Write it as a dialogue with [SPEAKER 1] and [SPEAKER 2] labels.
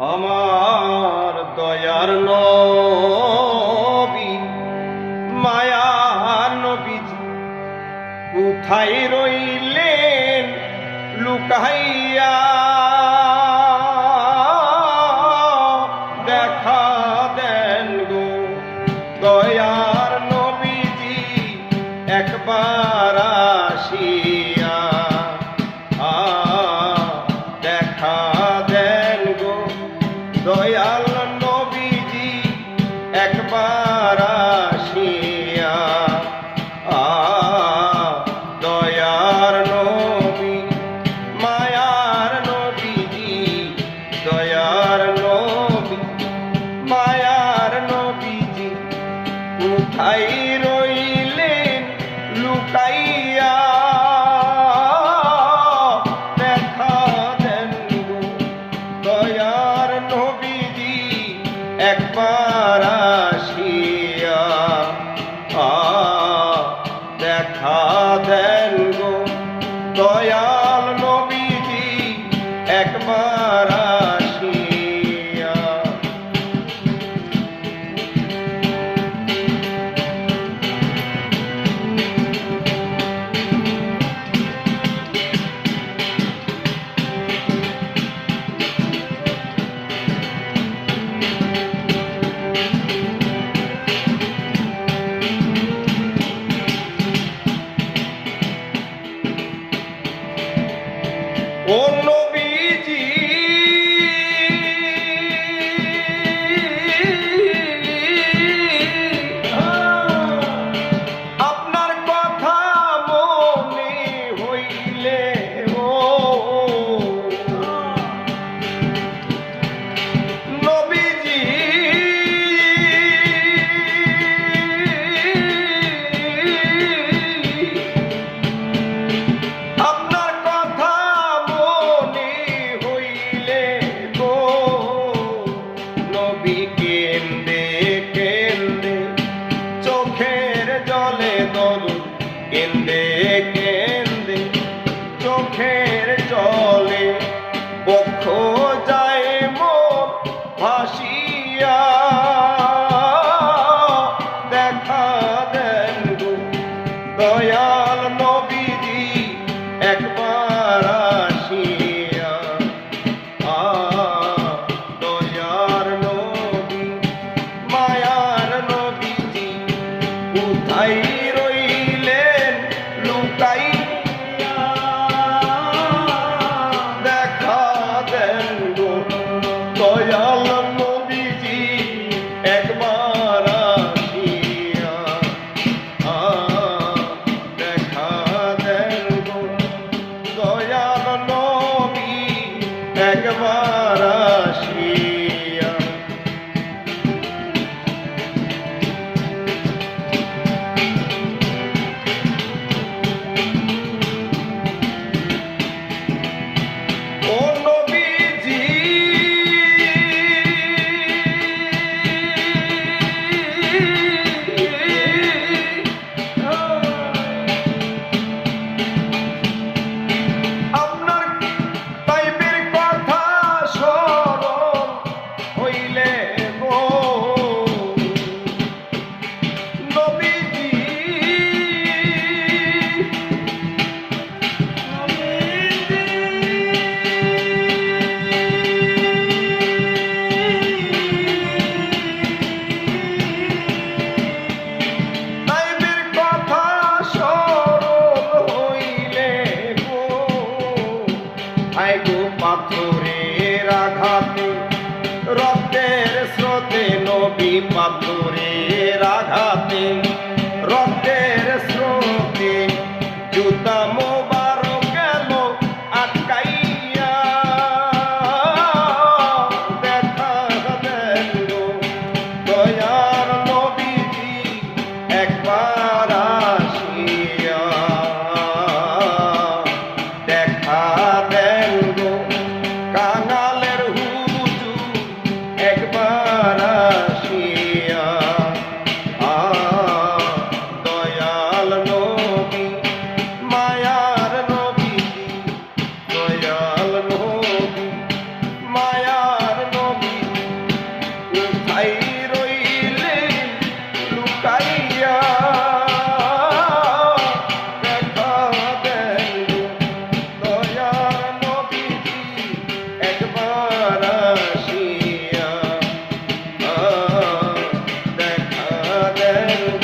[SPEAKER 1] আমার দয়ার নবী মায়ার নবীজি কোথায় রইলেন লুকাইয়া? দেখা দেন দয়ার নবীজি একবার 对呀。একবার আসিয়া আ দেখা দেন গো দয়াল নবীজি একবার take পাবো Thank you.